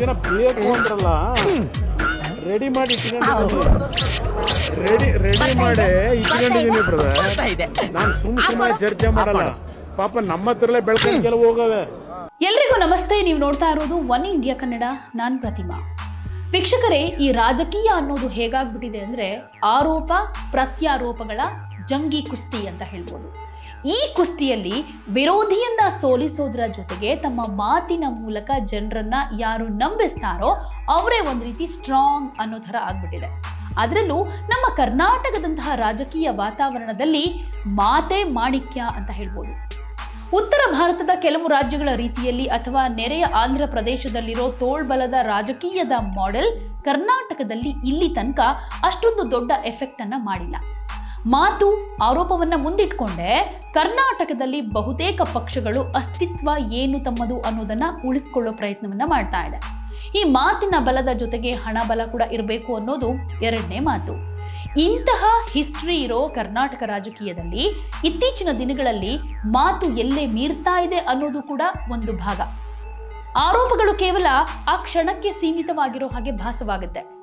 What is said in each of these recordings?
ದಿನ ಬೇಕು ಅಂದ್ರಲ್ಲ ರೆಡಿ ಮಾಡಿ ಇಟ್ಕೊಂಡಿದ್ದೀನಿ ರೆಡಿ ರೆಡಿ ಮಾಡಿ ಇಟ್ಕೊಂಡಿದ್ದೀನಿ ಬ್ರದರ್ ನಾನು ಸುಮ್ ಸುಮ್ಮನೆ ಚರ್ಚೆ ಮಾಡಲ್ಲ. ಪಾಪ ನಮ್ಮ ಹತ್ರಲ್ಲೇ ಬೆಳ್ಕೊಂಡು ಕೆಲವು ಹೋಗವೆ. ಎಲ್ರಿಗೂ ನಮಸ್ತೆ. ನೀವು ನೋಡ್ತಾ ಇರೋದು ಒನ್ ಇಂಡಿಯಾ ಕನ್ನಡ. ನಾನ್ ಪ್ರತಿಮಾ. ವೀಕ್ಷಕರೇ ಈ ರಾಜಕೀಯ ಅನ್ನೋದು ಹೇಗಾಗ್ಬಿಟ್ಟಿದೆ ಅಂದ್ರೆ ಆರೋಪ ಪ್ರತ್ಯಾರೋಪಗಳ ಜಂಗಿ ಕುಸ್ತಿ ಅಂತ ಹೇಳ್ಬೋದು. ಈ ಕುಸ್ತಿಯಲ್ಲಿ ವಿರೋಧಿಯನ್ನ ಸೋಲಿಸೋದ್ರ ಜೊತೆಗೆ ತಮ್ಮ ಮಾತಿನ ಮೂಲಕ ಜನರನ್ನ ಯಾರು ನಂಬಿಸ್ತಾರೋ ಅವರೇ ಒಂದು ರೀತಿ ಸ್ಟ್ರಾಂಗ್ ಅನ್ನೋ ಥರ ಆಗ್ಬಿಟ್ಟಿದೆ. ಅದರಲ್ಲೂ ನಮ್ಮ ಕರ್ನಾಟಕದಂತಹ ರಾಜಕೀಯ ವಾತಾವರಣದಲ್ಲಿ ಮಾತೆ ಮಾಣಿಕ್ಯ ಅಂತ ಹೇಳ್ಬೋದು. ಉತ್ತರ ಭಾರತದ ಕೆಲವು ರಾಜ್ಯಗಳ ರೀತಿಯಲ್ಲಿ ಅಥವಾ ನೆರೆಯ ಆಂಧ್ರ ಪ್ರದೇಶದಲ್ಲಿರೋ ತೋಳ್ಬಲದ ರಾಜಕೀಯದ ಮಾಡೆಲ್ ಕರ್ನಾಟಕದಲ್ಲಿ ಇಲ್ಲಿ ತನಕ ಅಷ್ಟೊಂದು ದೊಡ್ಡ ಎಫೆಕ್ಟ್ ಅನ್ನ ಮಾಡಿಲ್ಲ. ಮಾತು ಆರೋಪವನ್ನ ಮುಂದಿಟ್ಕೊಂಡೆ, ಕರ್ನಾಟಕದಲ್ಲಿ ಬಹುತೇಕ ಪಕ್ಷಗಳು ಅಸ್ತಿತ್ವ ಏನು ತಮ್ಮದು ಅನ್ನೋದನ್ನ ಉಳಿಸ್ಕೊಳ್ಳೋ ಪ್ರಯತ್ನವನ್ನ ಮಾಡ್ತಾ ಇದೆ. ಈ ಮಾತಿನ ಬಲದ ಜೊತೆಗೆ ಹಣ ಬಲ ಕೂಡ ಇರಬೇಕು ಅನ್ನೋದು ಎರಡನೇ ಮಾತು. ಇಂತಹ ಹಿಸ್ಟ್ರಿ ಇರೋ ಕರ್ನಾಟಕ ರಾಜಕೀಯದಲ್ಲಿ ಇತ್ತೀಚಿನ ದಿನಗಳಲ್ಲಿ ಮಾತು ಎಲ್ಲೇ ಮೀರ್ತಾ ಇದೆ ಅನ್ನೋದು ಕೂಡ ಒಂದು ಭಾಗ. ಆರೋಪಗಳು ಕೇವಲ ಆ ಕ್ಷಣಕ್ಕೆ ಸೀಮಿತವಾಗಿರೋ ಹಾಗೆ ಭಾಸವಾಗುತ್ತೆ.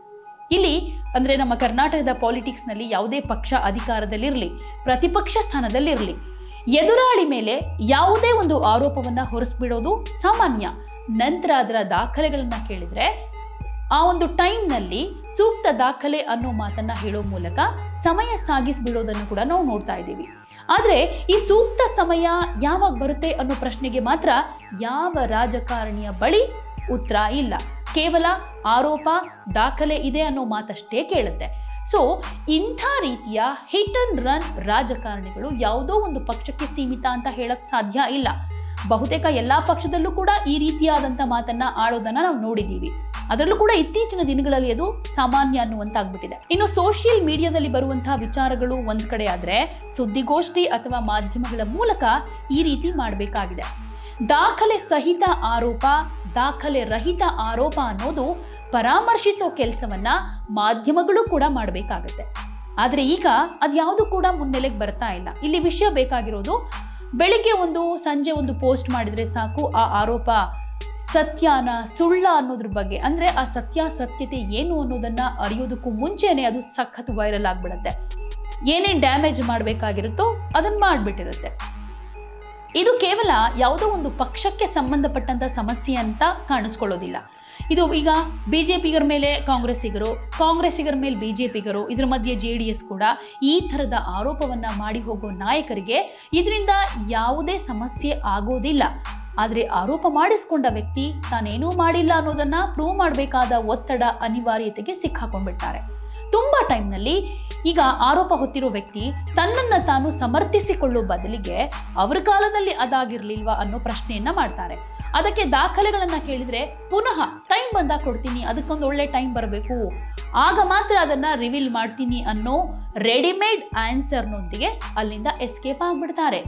ಇಲ್ಲಿ ಅಂದರೆ ನಮ್ಮ ಕರ್ನಾಟಕದ ಪಾಲಿಟಿಕ್ಸ್ನಲ್ಲಿ ಯಾವುದೇ ಪಕ್ಷ ಅಧಿಕಾರದಲ್ಲಿರಲಿ, ಪ್ರತಿಪಕ್ಷ ಸ್ಥಾನದಲ್ಲಿರಲಿ, ಎದುರಾಳಿ ಮೇಲೆ ಯಾವುದೇ ಒಂದು ಆರೋಪವನ್ನು ಹೊರಿಸ್ಬಿಡೋದು ಸಾಮಾನ್ಯ. ನಂತರ ಅದರ ದಾಖಲೆಗಳನ್ನು ಕೇಳಿದರೆ, ಆ ಒಂದು ಟೈಮ್ನಲ್ಲಿ ಸೂಕ್ತ ದಾಖಲೆ ಅನ್ನೋ ಮಾತನ್ನು ಹೇಳೋ ಮೂಲಕ ಸಮಯ ಸಾಗಿಸ್ಬಿಡೋದನ್ನು ಕೂಡ ನಾವು ನೋಡ್ತಾ ಇದ್ದೀವಿ. ಆದರೆ ಈ ಸೂಕ್ತ ಸಮಯ ಯಾವಾಗ ಬರುತ್ತೆ ಅನ್ನೋ ಪ್ರಶ್ನೆಗೆ ಮಾತ್ರ ಯಾವ ರಾಜಕಾರಣಿಯ ಬಳಿ ಉತ್ತರ ಇಲ್ಲ. ಕೇವಲ ಆರೋಪ, ದಾಖಲೆ ಇದೆ ಅನ್ನೋ ಮಾತಷ್ಟೇ ಕೇಳುತ್ತೆ. ಸೊ ಇಂಥ ರೀತಿಯ ಹಿಟ್ ಅಂಡ್ ರನ್ ರಾಜಕಾರಣಿಗಳು ಯಾವುದೋ ಒಂದು ಪಕ್ಷಕ್ಕೆ ಸೀಮಿತ ಅಂತ ಹೇಳಕ್ ಸಾಧ್ಯ ಇಲ್ಲ. ಬಹುತೇಕ ಎಲ್ಲಾ ಪಕ್ಷದಲ್ಲೂ ಕೂಡ ಈ ರೀತಿಯಾದಂಥ ಮಾತನ್ನ ಆಡೋದನ್ನ ನಾವು ನೋಡಿದ್ದೀವಿ ಅದರಲ್ಲೂ ಕೂಡ ಇತ್ತೀಚಿನ ದಿನಗಳಲ್ಲಿ ಅದು ಸಾಮಾನ್ಯ ಅನ್ನುವಂತಾಗ್ಬಿಟ್ಟಿದೆ. ಇನ್ನು ಸೋಷಿಯಲ್ ಮೀಡಿಯಾದಲ್ಲಿ ಬರುವಂತಹ ವಿಚಾರಗಳು ಒಂದ್ ಕಡೆ ಆದ್ರೆ ಸುದ್ದಿಗೋಷ್ಠಿ ಅಥವಾ ಮಾಧ್ಯಮಗಳ ಮೂಲಕ ಈ ರೀತಿ ಮಾಡಬೇಕಾಗಿದೆ. ದಾಖಲೆ ಸಹಿತ ಆರೋಪ ದಾಖಲೆ ರಹಿತ ಆರೋಪ ಅನ್ನೋದು ಪರಾಮರ್ಶಿಸೋ ಕೆಲಸವನ್ನ ಮಾಧ್ಯಮಗಳು ಕೂಡ ಮಾಡಬೇಕಾಗತ್ತೆ. ಆದರೆ ಈಗ ಅದ್ಯಾವುದು ಕೂಡ ಮುನ್ನೆಲೆಗೆ ಬರ್ತಾ ಇಲ್ಲ. ಇಲ್ಲಿ ವಿಷಯ ಬೇಕಾಗಿರೋದು ಬೆಳಿಗ್ಗೆ ಒಂದು, ಸಂಜೆ ಒಂದು ಪೋಸ್ಟ್ ಮಾಡಿದರೆ ಸಾಕು ಆ ಆರೋಪ ಸತ್ಯನ ಸುಳ್ಳ ಅನ್ನೋದ್ರ ಬಗ್ಗೆ. ಅಂದರೆ ಆ ಸತ್ಯಾಸತ್ಯತೆ ಏನು ಅನ್ನೋದನ್ನು ಅರಿಯೋದಕ್ಕೂ ಮುಂಚೆನೆ ಅದು ಸಖತ್ ವೈರಲ್ ಆಗಿಬಿಡುತ್ತೆ. ಏನೇನು ಡ್ಯಾಮೇಜ್ ಮಾಡಬೇಕಾಗಿರುತ್ತೋ ಅದನ್ನು ಮಾಡ್ಬಿಟ್ಟಿರುತ್ತೆ. ಇದು ಕೇವಲ ಯಾವುದೋ ಒಂದು ಪಕ್ಷಕ್ಕೆ ಸಂಬಂಧಪಟ್ಟಂಥ ಸಮಸ್ಯೆ ಅಂತ ಕಾಣಿಸ್ಕೊಳ್ಳೋದಿಲ್ಲ. ಇದು ಈಗ ಬಿ ಜೆ ಪಿಗರ ಮೇಲೆ ಕಾಂಗ್ರೆಸ್ಸಿಗರು, ಕಾಂಗ್ರೆಸ್ಸಿಗರ ಮೇಲೆ ಬಿ ಜೆ ಪಿಗರು ಇದರ ಮಧ್ಯೆ ಜೆ ಡಿ ಎಸ್ ಕೂಡ ಈ ಥರದ ಆರೋಪವನ್ನು ಮಾಡಿ ಹೋಗೋ ನಾಯಕರಿಗೆ ಇದರಿಂದ ಯಾವುದೇ ಸಮಸ್ಯೆ ಆಗೋದಿಲ್ಲ. ಆದರೆ ಆರೋಪ ಮಾಡಿಸ್ಕೊಂಡ ವ್ಯಕ್ತಿ ತಾನೇನೂ ಮಾಡಿಲ್ಲ ಅನ್ನೋದನ್ನು ಪ್ರೂವ್ ಮಾಡಬೇಕಾದ ಒತ್ತಡ ಅನಿವಾರ್ಯತೆಗೆ ಸಿಕ್ಕಾಕೊಂಡ್ಬಿಡ್ತಾರೆ. ತುಂಬಾ ಟೈಮ್ನಲ್ಲಿ ಈಗ ಆರೋಪ ಹೊತ್ತಿರೋ ವ್ಯಕ್ತಿ ತನ್ನನ್ನು ತಾನು ಸಮರ್ಥಿಸಿಕೊಳ್ಳೋ ಬದಲಿಗೆ ಅವ್ರ ಕಾಲದಲ್ಲಿ ಅದಾಗಿರ್ಲಿಲ್ವಾ ಅನ್ನೋ ಪ್ರಶ್ನೆಯನ್ನ ಮಾಡ್ತಾರೆ. ಅದಕ್ಕೆ ದಾಖಲೆಗಳನ್ನು ಕೇಳಿದ್ರೆ ಪುನಃ ಟೈಮ್ ಬಂದಾಗ ಕೊಡ್ತೀನಿ, ಅದಕ್ಕೊಂದು ಒಳ್ಳೆ ಟೈಮ್ ಬರಬೇಕು, ಆಗ ಮಾತ್ರ ಅದನ್ನ ರಿವೀಲ್ ಮಾಡ್ತೀನಿ ಅನ್ನೋ ರೆಡಿಮೇಡ್ ಆನ್ಸರ್ನೊಂದಿಗೆ ಅಲ್ಲಿಂದ ಎಸ್ಕೇಪ್ ಆಗ್ಬಿಡ್ತಾರೆ.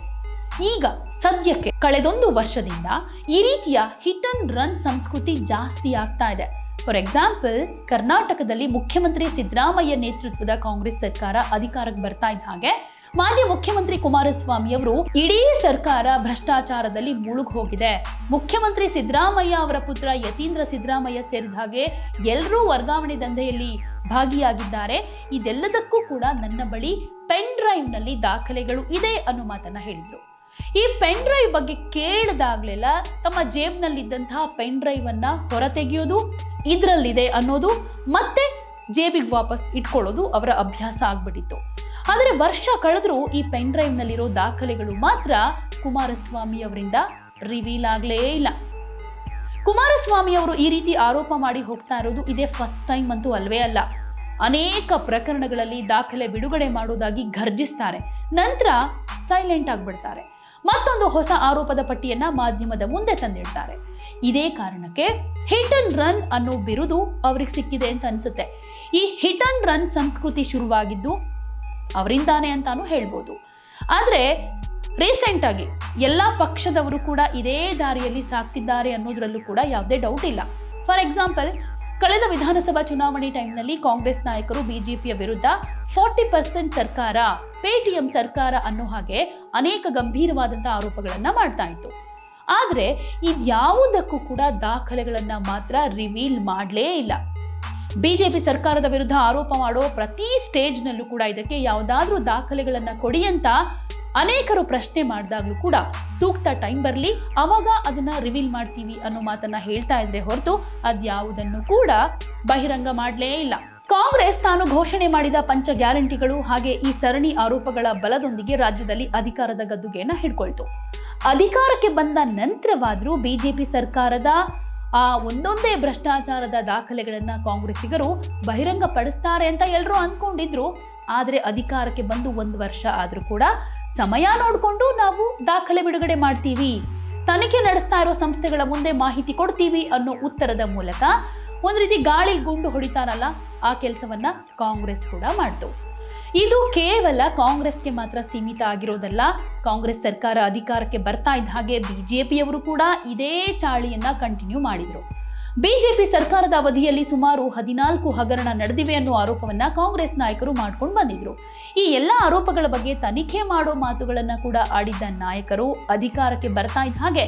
ಈಗ ಸದ್ಯಕ್ಕೆ ಕಳೆದೊಂದು ವರ್ಷದಿಂದ ಈ ರೀತಿಯ ಹಿಟ್ ಅಂಡ್ ರನ್ ಸಂಸ್ಕೃತಿ ಜಾಸ್ತಿ ಆಗ್ತಾ ಇದೆ. ಫಾರ್ ಎಕ್ಸಾಂಪಲ್ ಕರ್ನಾಟಕದಲ್ಲಿ ಮುಖ್ಯಮಂತ್ರಿ ಸಿದ್ದರಾಮಯ್ಯ ನೇತೃತ್ವದ ಕಾಂಗ್ರೆಸ್ ಸರ್ಕಾರ ಅಧಿಕಾರಕ್ಕೆ ಬರ್ತಾ ಇದ್ದ ಹಾಗೆ ಮಾಜಿ ಮುಖ್ಯಮಂತ್ರಿ ಕುಮಾರಸ್ವಾಮಿ ಅವರು ಇಡೀ ಸರ್ಕಾರ ಭ್ರಷ್ಟಾಚಾರದಲ್ಲಿ ಮುಳುಗ್ ಹೋಗಿದೆ. ಮುಖ್ಯಮಂತ್ರಿ ಸಿದ್ದರಾಮಯ್ಯ ಅವರ ಪುತ್ರ ಯತೀಂದ್ರ ಸಿದ್ದರಾಮಯ್ಯ ಸೇರಿದ ಹಾಗೆ ಎಲ್ಲರೂ ವರ್ಗಾವಣೆ ದಂಧೆಯಲ್ಲಿ ಭಾಗಿಯಾಗಿದ್ದಾರೆ. ಇದೆಲ್ಲದಕ್ಕೂ ಕೂಡ ನನ್ನ ಬಳಿ ಪೆನ್ ಡ್ರೈವ್ನಲ್ಲಿ ದಾಖಲೆಗಳು ಇದೆ ಅನ್ನೋ ಮಾತನ್ನ ಹೇಳಿದ್ರು. ಈ ಪೆನ್ ಡ್ರೈವ್ ಬಗ್ಗೆ ಕೇಳಿದಾಗಲೆಲ್ಲ ತಮ್ಮ ಜೇಬ್ನಲ್ಲಿದ್ದಂತಹ ಪೆನ್ ಡ್ರೈವ್ ಅನ್ನ ಹೊರತೆಗೆಯೋದು ಇದರಲ್ಲಿದೆ ಅನ್ನೋದು ಮತ್ತೆ ಜೇಬಿಗೆ ವಾಪಸ್ ಇಟ್ಕೊಳ್ಳೋದು ಅವರ ಅಭ್ಯಾಸ ಆಗ್ಬಿಟ್ಟಿತ್ತು. ಆದರೆ ವರ್ಷ ಕಳೆದರೂ ಈ ಪೆನ್ ಡ್ರೈವ್ನಲ್ಲಿರೋ ದಾಖಲೆಗಳು ಮಾತ್ರ ಕುಮಾರಸ್ವಾಮಿ ಅವರಿಂದ ರಿವೀಲ್ ಆಗಲೇ ಇಲ್ಲ. ಕುಮಾರಸ್ವಾಮಿ ಅವರು ಈ ರೀತಿ ಆರೋಪ ಮಾಡಿ ಹೋಗ್ತಾ ಇರೋದು ಇದೇ ಫಸ್ಟ್ ಟೈಮ್ ಅಂತೂ ಅಲ್ವೇ ಅಲ್ಲ. ಅನೇಕ ಪ್ರಕರಣಗಳಲ್ಲಿ ದಾಖಲೆ ಬಿಡುಗಡೆ ಮಾಡೋದಾಗಿ ಘರ್ಜಿಸ್ತಾರೆ. ನಂತರ ಸೈಲೆಂಟ್ ಆಗ್ಬಿಡ್ತಾರೆ. ಮತ್ತೊಂದು ಹೊಸ ಆರೋಪದ ಪಟ್ಟಿಯನ್ನ ಮಾಧ್ಯಮದ ಮುಂದೆ ತಂದಿಡ್ತಾರೆ. ಇದೇ ಕಾರಣಕ್ಕೆ ಹಿಟ್ ಅಂಡ್ ರನ್ ಅನ್ನೋ ಬಿರುದು ಅವ್ರಿಗೆ ಸಿಕ್ಕಿದೆ ಅಂತ ಅನ್ಸುತ್ತೆ. ಈ ಹಿಟ್ ಅಂಡ್ ರನ್ ಸಂಸ್ಕೃತಿ ಶುರುವಾಗಿದ್ದು ಅವರಿಂದಾನೆ ಅಂತಾನು ಹೇಳ್ಬೋದು. ಆದರೆ ರೀಸೆಂಟ್ ಆಗಿ ಎಲ್ಲ ಪಕ್ಷದವರು ಕೂಡ ಇದೇ ದಾರಿಯಲ್ಲಿ ಸಾಕ್ತಿದ್ದಾರೆ ಅನ್ನೋದ್ರಲ್ಲೂ ಕೂಡ ಯಾವುದೇ ಡೌಟ್ ಇಲ್ಲ. ಫಾರ್ ಎಕ್ಸಾಂಪಲ್ ಕಳೆದ ವಿಧಾನಸಭಾ ಚುನಾವಣೆ ಟೈಮ್ನಲ್ಲಿ ಕಾಂಗ್ರೆಸ್ ನಾಯಕರು ಬಿಜೆಪಿಯ ವಿರುದ್ಧ ಫಾರ್ಟಿ ಪರ್ಸೆಂಟ್ ಸರ್ಕಾರ, ಪೇಟಿಎಂ ಸರ್ಕಾರ ಅನ್ನೋ ಹಾಗೆ ಅನೇಕ ಗಂಭೀರವಾದಂಥ ಆರೋಪಗಳನ್ನ ಮಾಡ್ತಾ ಇತ್ತು. ಆದರೆ ಇದ್ಯಾವುದಕ್ಕೂ ಕೂಡ ದಾಖಲೆಗಳನ್ನ ಮಾತ್ರ ರಿವೀಲ್ ಮಾಡಲೇ ಇಲ್ಲ. ಬಿಜೆಪಿ ಸರ್ಕಾರದ ವಿರುದ್ಧ ಆರೋಪ ಮಾಡೋ ಪ್ರತಿ ಸ್ಟೇಜ್ನಲ್ಲೂ ಕೂಡ ಇದಕ್ಕೆ ಯಾವುದಾದ್ರೂ ದಾಖಲೆಗಳನ್ನು ಕೊಡಿ ಅಂತ ಅನೇಕರು ಪ್ರಶ್ನೆ ಮಾಡಿದಾಗಲೂ ಕೂಡ ಸೂಕ್ತ ಟೈಮ್ ಬರಲಿ, ಅವಾಗ ಅದನ್ನ ರಿವೀಲ್ ಮಾಡ್ತೀವಿ ಅನ್ನೋ ಮಾತನ್ನ ಹೇಳ್ತಾ ಇದ್ರೆ ಹೊರತು ಅದ್ಯಾವುದನ್ನು ಕೂಡ ಬಹಿರಂಗ ಮಾಡಲೇ ಇಲ್ಲ. ಕಾಂಗ್ರೆಸ್ ತಾನು ಘೋಷಣೆ ಮಾಡಿದ ಪಂಚ ಗ್ಯಾರಂಟಿಗಳು ಹಾಗೆ ಈ ಸರಣಿ ಆರೋಪಗಳ ಬಲದೊಂದಿಗೆ ರಾಜ್ಯದಲ್ಲಿ ಅಧಿಕಾರದ ಗದ್ದುಗೆಯನ್ನ ಹಿಡ್ಕೊಳ್ತು. ಅಧಿಕಾರಕ್ಕೆ ಬಂದ ನಂತರವಾದರೂ ಬಿಜೆಪಿ ಸರ್ಕಾರದ ಆ ಒಂದೊಂದೇ ಭ್ರಷ್ಟಾಚಾರದ ದಾಖಲೆಗಳನ್ನು ಕಾಂಗ್ರೆಸ್ಸಿಗರು ಬಹಿರಂಗ ಪಡಿಸ್ತಾರೆ ಅಂತ ಎಲ್ಲರೂ ಅಂದ್ಕೊಂಡಿದ್ರು. ಆದರೆ ಅಧಿಕಾರಕ್ಕೆ ಬಂದು ಒಂದು ವರ್ಷ ಆದರೂ ಕೂಡ ಸಮಯ ನೋಡಿಕೊಂಡು ನಾವು ದಾಖಲೆ ಬಿಡುಗಡೆ ಮಾಡ್ತೀವಿ. ತನಿಖೆ ನಡೆಸ್ತಾ ಇರೋ ಸಂಸ್ಥೆಗಳ ಮುಂದೆ ಮಾಹಿತಿ ಕೊಡ್ತೀವಿ ಅನ್ನೋ ಉತ್ತರದ ಮೂಲಕ ಒಂದು ರೀತಿ ಗಾಳಿ ಗುಂಡು ಹೊಡಿತಾರಲ್ಲ, ಆ ಕೆಲಸವನ್ನ ಕಾಂಗ್ರೆಸ್ ಕೂಡ ಮಾಡ್ತು. ಇದು ಕೇವಲ ಕಾಂಗ್ರೆಸ್ಗೆ ಮಾತ್ರ ಸೀಮಿತ ಆಗಿರೋದಲ್ಲ, ಕಾಂಗ್ರೆಸ್ ಸರ್ಕಾರ ಅಧಿಕಾರಕ್ಕೆ ಬರ್ತಾ ಇದ್ದ ಹಾಗೆ ಬಿಜೆಪಿಯವರು ಕೂಡ ಇದೇ ಚಾಳಿಯನ್ನ ಕಂಟಿನ್ಯೂ ಮಾಡಿದ್ರು. ಬಿಜೆಪಿ ಸರ್ಕಾರದ ಅವಧಿಯಲ್ಲಿ ಸುಮಾರು ಹದಿನಾಲ್ಕು ಹಗರಣ ನಡೆದಿವೆ ಅನ್ನೋ ಆರೋಪವನ್ನ ಕಾಂಗ್ರೆಸ್ ನಾಯಕರು ಮಾಡ್ಕೊಂಡು ಬಂದಿದ್ರು. ಈ ಎಲ್ಲ ಆರೋಪಗಳ ಬಗ್ಗೆ ತನಿಖೆ ಮಾಡೋ ಮಾತುಗಳನ್ನ ಕೂಡ ಆಡಿದ್ದ ನಾಯಕರು ಅಧಿಕಾರಕ್ಕೆ ಬರ್ತಾ ಇದ್ದ ಹಾಗೆ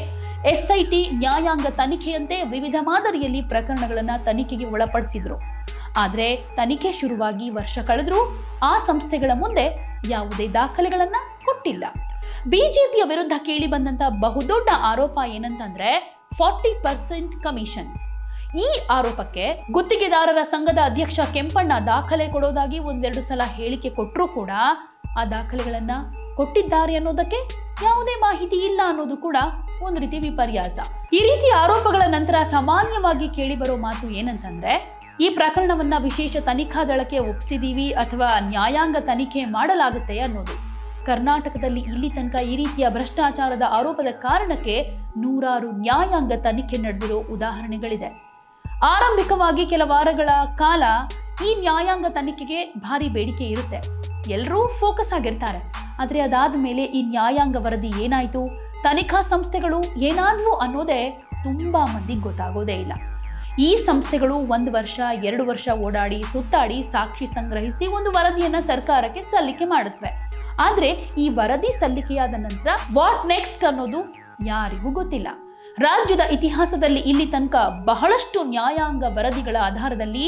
ಎಸ್ಐಟಿ ನ್ಯಾಯಾಂಗ ತನಿಖೆಯಂತೆ ವಿವಿಧ ಮಾದರಿಯಲ್ಲಿ ಪ್ರಕರಣಗಳನ್ನ ತನಿಖೆಗೆ ಒಳಪಡಿಸಿದ್ರು. ಆದರೆ ತನಿಖೆ ಶುರುವಾಗಿ ವರ್ಷ ಕಳೆದ್ರು ಆ ಸಂಸ್ಥೆಗಳ ಮುಂದೆ ಯಾವುದೇ ದಾಖಲೆಗಳನ್ನ ಕೊಟ್ಟಿಲ್ಲ. ಬಿಜೆಪಿಯ ವಿರುದ್ಧ ಕೇಳಿ ಬಂದಂತ ಬಹುದೊಡ್ಡ ಆರೋಪ ಏನಂತಂದ್ರೆ ಫಾರ್ಟಿ ಪರ್ಸೆಂಟ್ ಕಮಿಷನ್. ಈ ಆರೋಪಕ್ಕೆ ಗುತ್ತಿಗೆದಾರರ ಸಂಘದ ಅಧ್ಯಕ್ಷ ಕೆಂಪಣ್ಣ ದಾಖಲೆ ಕೊಡೋದಾಗಿ ಒಂದೆರಡು ಸಲ ಹೇಳಿಕೆ ಕೊಟ್ಟರೂ ಕೂಡ ಆ ದಾಖಲೆಗಳನ್ನ ಕೊಟ್ಟಿದ್ದಾರೆ ಅನ್ನೋದಕ್ಕೆ ಯಾವುದೇ ಮಾಹಿತಿ ಇಲ್ಲ ಅನ್ನೋದು ಕೂಡ ಒಂದು ರೀತಿ ವಿಪರ್ಯಾಸ. ಈ ರೀತಿ ಆರೋಪಗಳ ನಂತರ ಸಾಮಾನ್ಯವಾಗಿ ಕೇಳಿಬರೋ ಮಾತು ಏನಂತಂದ್ರೆ, ಈ ಪ್ರಕರಣವನ್ನ ವಿಶೇಷ ತನಿಖಾ ದಳಕ್ಕೆ ಒಪ್ಪಿಸಿದೀವಿ ಅಥವಾ ನ್ಯಾಯಾಂಗ ತನಿಖೆ ಮಾಡಲಾಗುತ್ತೆ ಅನ್ನೋದು. ಕರ್ನಾಟಕದಲ್ಲಿ ಇಲ್ಲಿ ತನಕ ಈ ರೀತಿಯ ಭ್ರಷ್ಟಾಚಾರದ ಆರೋಪದ ಕಾರಣಕ್ಕೆ ನೂರಾರು ನ್ಯಾಯಾಂಗ ತನಿಖೆ ನಡೆದಿರೋ ಉದಾಹರಣೆಗಳಿದೆ. ಆರಂಭಿಕವಾಗಿ ಕೆಲ ವಾರಗಳ ಕಾಲ ಈ ನ್ಯಾಯಾಂಗ ತನಿಖೆಗೆ ಭಾರಿ ಬೇಡಿಕೆ ಇರುತ್ತೆ. ಎಲ್ಲರೂ ಫೋಕಸ್ ಆಗಿರ್ತಾರೆ. ಆದರೆ ಅದಾದ ಮೇಲೆ ಈ ನ್ಯಾಯಾಂಗ ವರದಿ ಏನಾಯಿತು? ತನಿಖಾ ಸಂಸ್ಥೆಗಳು ಏನಾದ್ವು ಅನ್ನೋದೇ ತುಂಬ ಮಂದಿಗೆ ಗೊತ್ತಾಗೋದೇ ಇಲ್ಲ. ಈ ಸಂಸ್ಥೆಗಳು ಒಂದು ವರ್ಷ, ಎರಡು ವರ್ಷ ಓಡಾಡಿ, ಸುತ್ತಾಡಿ ಸಾಕ್ಷಿ ಸಂಗ್ರಹಿಸಿ ಒಂದು ವರದಿಯನ್ನು ಸರ್ಕಾರಕ್ಕೆ ಸಲ್ಲಿಕೆ ಮಾಡುತ್ತವೆ ಆದರೆ ಈ ವರದಿ ಸಲ್ಲಿಕೆಯಾದ ನಂತರ ವಾಟ್ ನೆಕ್ಸ್ಟ್ ಅನ್ನೋದು ಯಾರಿಗೂ ಗೊತ್ತಿಲ್ಲ. ರಾಜ್ಯದ ಇತಿಹಾಸದಲ್ಲಿ ಇಲ್ಲಿ ತನಕ ಬಹಳಷ್ಟು ನ್ಯಾಯಾಂಗ ವರದಿಗಳ ಆಧಾರದಲ್ಲಿ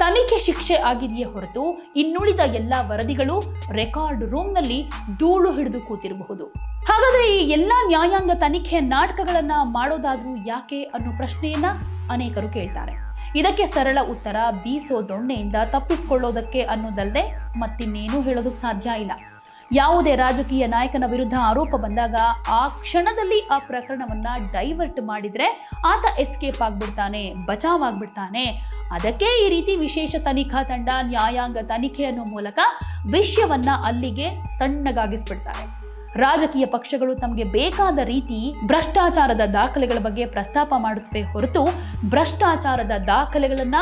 ತನಿಖೆ ಶಿಕ್ಷೆ ಆಗಿದೆಯೇ ಹೊರತು ಇನ್ನುಳಿದ ಎಲ್ಲ ವರದಿಗಳು ರೆಕಾರ್ಡ್ ರೂಮ್ನಲ್ಲಿ ಧೂಳು ಹಿಡಿದು ಕೂತಿರಬಹುದು. ಹಾಗಾದ್ರೆ ಈ ಎಲ್ಲ ನ್ಯಾಯಾಂಗ ತನಿಖೆ ನಾಟಕಗಳನ್ನ ಮಾಡೋದಾದ್ರೂ ಯಾಕೆ ಅನ್ನೋ ಪ್ರಶ್ನೆಯನ್ನ ಅನೇಕರು ಕೇಳ್ತಾರೆ. ಇದಕ್ಕೆ ಸರಳ ಉತ್ತರ ಬೀಸೋ ದೊಣ್ಣೆಯಿಂದ ತಪ್ಪಿಸಿಕೊಳ್ಳೋದಕ್ಕೆ ಅನ್ನೋದಲ್ಲದೆ ಮತ್ತಿನ್ನೇನೂ ಹೇಳೋದಕ್ಕೆ ಸಾಧ್ಯ ಇಲ್ಲ. ಯಾವುದೇ ರಾಜಕೀಯ ನಾಯಕನ ವಿರುದ್ಧ ಆರೋಪ ಬಂದಾಗ ಆ ಕ್ಷಣದಲ್ಲಿ ಆ ಪ್ರಕರಣವನ್ನ ಡೈವರ್ಟ್ ಮಾಡಿದ್ರೆ ಆತ ಎಸ್ಕೇಪ್ ಆಗ್ಬಿಡ್ತಾನೆ, ಬಚಾವ್ ಆಗ್ಬಿಡ್ತಾನೆ. ಅದಕ್ಕೆ ಈ ರೀತಿ ವಿಶೇಷ ತನಿಖಾ ತಂಡ, ನ್ಯಾಯಾಂಗ ತನಿಖೆ ಅನ್ನೋ ಮೂಲಕ ವಿಷಯವನ್ನ ಅಲ್ಲಿಗೆ ತಣ್ಣಗಾಗಿಸ್ಬಿಡ್ತಾರೆ. ರಾಜಕೀಯ ಪಕ್ಷಗಳು ತಮಗೆ ಬೇಕಾದ ರೀತಿ ಭ್ರಷ್ಟಾಚಾರದ ದಾಖಲೆಗಳ ಬಗ್ಗೆ ಪ್ರಸ್ತಾಪ ಮಾಡುತ್ತವೆ ಹೊರತು ಭ್ರಷ್ಟಾಚಾರದ ದಾಖಲೆಗಳನ್ನ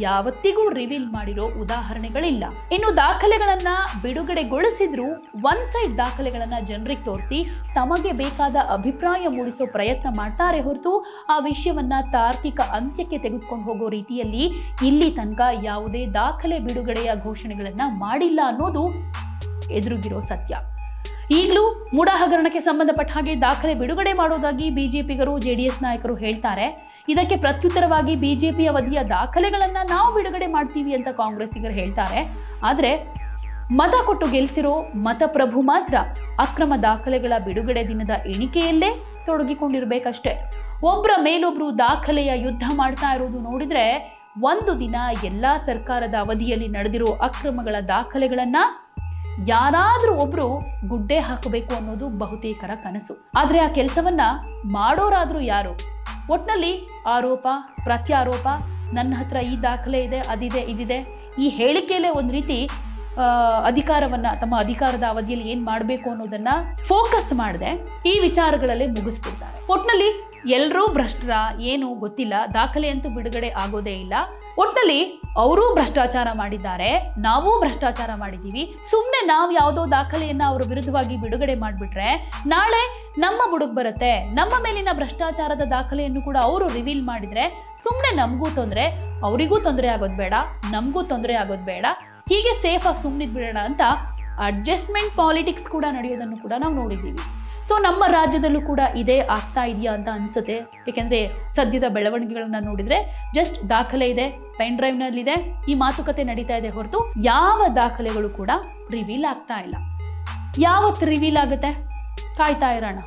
ಯಾವತ್ತಿಗೂ ರಿವೀಲ್ ಮಾಡಿರೋ ಉದಾಹರಣೆಗಳಿಲ್ಲ. ಇನ್ನು ದಾಖಲೆಗಳನ್ನ ಬಿಡುಗಡೆಗೊಳಿಸಿದ್ರು ಒನ್ ಸೈಡ್ ದಾಖಲೆಗಳನ್ನ ಜನರಿಗೆ ತೋರಿಸಿ ತಮಗೆ ಬೇಕಾದ ಅಭಿಪ್ರಾಯ ಮೂಡಿಸೋ ಪ್ರಯತ್ನ ಮಾಡ್ತಾರೆ ಹೊರತು ಆ ವಿಷಯವನ್ನ ತಾರ್ಕಿಕ ಅಂತ್ಯಕ್ಕೆ ತೆಗೆದುಕೊಂಡು ಹೋಗೋ ರೀತಿಯಲ್ಲಿ ಇಲ್ಲಿ ತನಕ ಯಾವುದೇ ದಾಖಲೆ ಬಿಡುಗಡೆಯ ಘೋಷಣೆಗಳನ್ನ ಮಾಡಿಲ್ಲ ಅನ್ನೋದು ಎದುರುಗಿರೋ ಸತ್ಯ. ಈಗಲೂ ಮೂಡ ಹಗರಣಕ್ಕೆ ಸಂಬಂಧಪಟ್ಟ ಹಾಗೆ ದಾಖಲೆ ಬಿಡುಗಡೆ ಮಾಡೋದಾಗಿ ಬಿಜೆಪಿಗರು, ಜೆಡಿಎಸ್ ನಾಯಕರು ಹೇಳ್ತಾರೆ. ಇದಕ್ಕೆ ಪ್ರತ್ಯುತ್ತರವಾಗಿ ಬಿಜೆಪಿ ಅವಧಿಯ ದಾಖಲೆಗಳನ್ನ ನಾವು ಬಿಡುಗಡೆ ಮಾಡ್ತೀವಿ ಅಂತ ಕಾಂಗ್ರೆಸ್ಸಿಗರು ಹೇಳ್ತಾರೆ. ಆದರೆ ಮತ ಕೊಟ್ಟು ಗೆಲ್ಸಿರೋ ಮತಪ್ರಭು ಮಾತ್ರ ಅಕ್ರಮ ದಾಖಲೆಗಳ ಬಿಡುಗಡೆ ದಿನದ ಎಣಿಕೆಯಲ್ಲೇ ತೊಡಗಿಕೊಂಡಿರ್ಬೇಕಷ್ಟೇ. ಒಬ್ಬರ ಮೇಲೊಬ್ಬರು ದಾಖಲೆಯ ಯುದ್ಧ ಮಾಡ್ತಾ ಇರೋದು ನೋಡಿದ್ರೆ ಒಂದು ದಿನ ಎಲ್ಲ ಸರ್ಕಾರದ ಅವಧಿಯಲ್ಲಿ ನಡೆದಿರೋ ಅಕ್ರಮಗಳ ದಾಖಲೆಗಳನ್ನ ಯಾರಾದ್ರೂ ಒಬ್ರು ಗುಡ್ಡೆ ಹಾಕಬೇಕು ಅನ್ನೋದು ಬಹುತೇಕರ ಕನಸು. ಆದರೆ ಆ ಕೆಲಸವನ್ನ ಮಾಡೋರಾದರೂ ಯಾರು? ಒಟ್ನಲ್ಲಿ ಆರೋಪ, ಪ್ರತ್ಯಾರೋಪ, ನನ್ನ ಹತ್ರ ಈ ದಾಖಲೆ ಇದೆ, ಅದಿದೆ, ಇದಿದೆ, ಈ ಹೇಳಿಕೆಯಲ್ಲೇ ಒಂದು ರೀತಿ ಅಧಿಕಾರವನ್ನ, ತಮ್ಮ ಅಧಿಕಾರದ ಅವಧಿಯಲ್ಲಿ ಏನು ಮಾಡಬೇಕು ಅನ್ನೋದನ್ನ ಫೋಕಸ್ ಮಾಡದೆ, ಈ ವಿಚಾರಗಳಲ್ಲೇ ಮುಗಿಸ್ಬಿಡ್ತಾರೆ. ಒಟ್ನಲ್ಲಿ ಎಲ್ಲರೂ ಭ್ರಷ್ಟರ, ಏನು ಗೊತ್ತಿಲ್ಲ, ದಾಖಲೆ ಅಂತೂ ಬಿಡುಗಡೆ ಆಗೋದೇ ಇಲ್ಲ. ಒಟ್ನಲ್ಲಿ ಅವರೂ ಭ್ರಷ್ಟಾಚಾರ ಮಾಡಿದ್ದಾರೆ, ನಾವು ಭ್ರಷ್ಟಾಚಾರ ಮಾಡಿದ್ದೀವಿ. ಸುಮ್ಮನೆ ನಾವು ಯಾವುದೋ ದಾಖಲೆಯನ್ನು ಅವರ ವಿರುದ್ಧವಾಗಿ ಬಿಡುಗಡೆ ಮಾಡಿಬಿಟ್ರೆ ನಾಳೆ ನಮ್ಮ ಬುಡುಗ್ ಬರುತ್ತೆ. ನಮ್ಮ ಮೇಲಿನ ಭ್ರಷ್ಟಾಚಾರದ ದಾಖಲೆಯನ್ನು ಕೂಡ ಅವರು ರಿವೀಲ್ ಮಾಡಿದರೆ ಸುಮ್ಮನೆ ನಮಗೂ ತೊಂದರೆ, ಅವರಿಗೂ ತೊಂದರೆ ಆಗೋದು ಬೇಡ, ನಮಗೂ ತೊಂದರೆ ಆಗೋದು ಬೇಡ. ಹೀಗೆ ಸೇಫಾಗಿ ಆಗಿ ಸುಮ್ಮನಿದ್ ಬಿಡೋಣ ಅಂತ ಅಡ್ಜಸ್ಟ್ಮೆಂಟ್ ಪಾಲಿಟಿಕ್ಸ್ ಕೂಡ ನಡೆಯೋದನ್ನು ಕೂಡ ನಾವು ನೋಡಿದ್ದೀವಿ. ಸೊ ನಮ್ಮ ರಾಜ್ಯದಲ್ಲೂ ಕೂಡ ಇದೇ ಆಗ್ತಾ ಇದೆಯಾ ಅಂತ ಅನ್ಸುತ್ತೆ. ಏಕೆಂದರೆ ಸದ್ಯದ ಬೆಳವಣಿಗೆಗಳನ್ನ ನೋಡಿದ್ರೆ ಜಸ್ಟ್ ದಾಖಲೆ ಇದೆ ಪೆನ್ ಡ್ರೈವ್ನಲ್ಲಿದೆ ಈ ಮಾತುಕತೆ ನಡೀತಾ ಇದೆ ಹೊರತು ಯಾವ ದಾಖಲೆಗಳು ಕೂಡ ರಿವೀಲ್ ಆಗ್ತಾ ಇಲ್ಲ. ಯಾವತ್ತು ರಿವೀಲ್ ಆಗುತ್ತೆ? ಕಾಯ್ತಾ ಇರೋಣ.